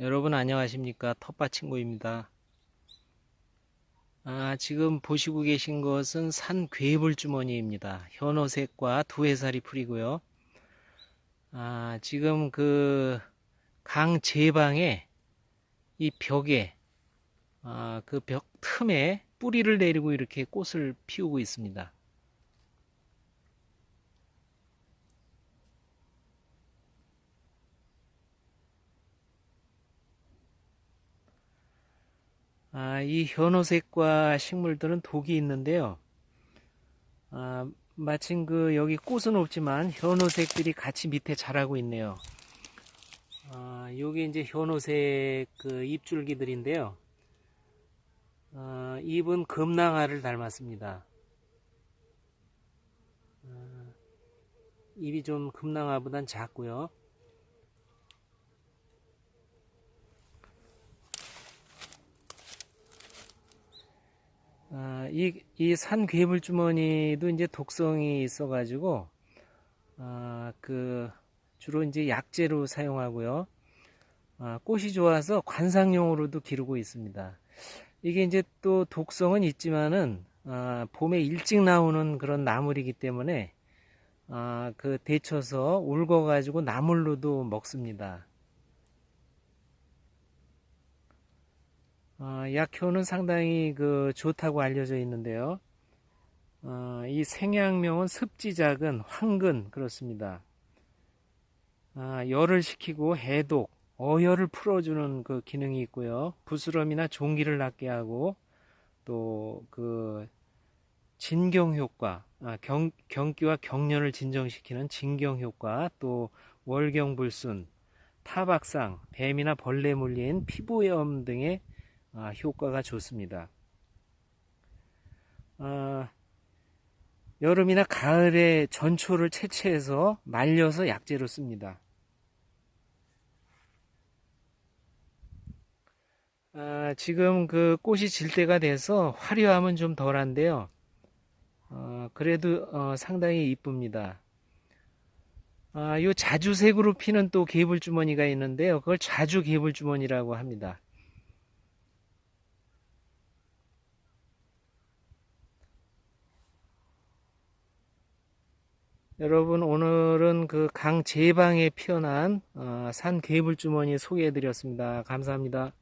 여러분 안녕하십니까? 텃밭 친구입니다. 아, 지금 보시고 계신 것은 산 괴물 주머니입니다. 현오색과 두해살이 풀이고요. 아, 지금 그 강 제방에 이 벽에 아, 그 벽 틈에 뿌리를 내리고 이렇게 꽃을 피우고 있습니다 아, 이 현오색과 식물들은 독이 있는데요. 아, 마침 그 여기 꽃은 없지만 현오색들이 같이 밑에 자라고 있네요. 아, 요게 이제 현오색 그 잎줄기들인데요. 아, 잎은 금낭아를 닮았습니다. 아, 잎이 좀 금낭아보단 작고요. 아, 이, 이 산 괴물 주머니도 이제 독성이 있어가지고, 아, 그, 주로 이제 약재로 사용하고요. 아, 꽃이 좋아서 관상용으로도 기르고 있습니다. 이게 이제 또 독성은 있지만은, 아, 봄에 일찍 나오는 그런 나물이기 때문에, 아, 그 데쳐서 울궈가지고 나물로도 먹습니다. 어, 약효는 상당히 그 좋다고 알려져 있는데요. 어, 이 생양명은 습지작은 황근 그렇습니다. 아, 열을 식히고 해독, 어혈을 풀어주는 그 기능이 있고요. 부스럼이나 종기를 낫게 하고 또 그 진경 효과, 아, 경, 경기와 경련을 진정시키는 진경 효과, 또 월경불순, 타박상, 뱀이나 벌레 물린 피부염 등의 아, 효과가 좋습니다. 아, 여름이나 가을에 전초를 채취해서 말려서 약재로 씁니다. 아, 지금 그 꽃이 질 때가 돼서 화려함은 좀 덜한데요. 어, 그래도 어, 상당히 이쁩니다. 아, 요 자주색으로 피는 또 개불주머니가 있는데요. 그걸 자주 개불주머니라고 합니다. 여러분 오늘은 그 강 제방에 피어난 어, 산 괴물주머니 소개해 드렸습니다. 감사합니다.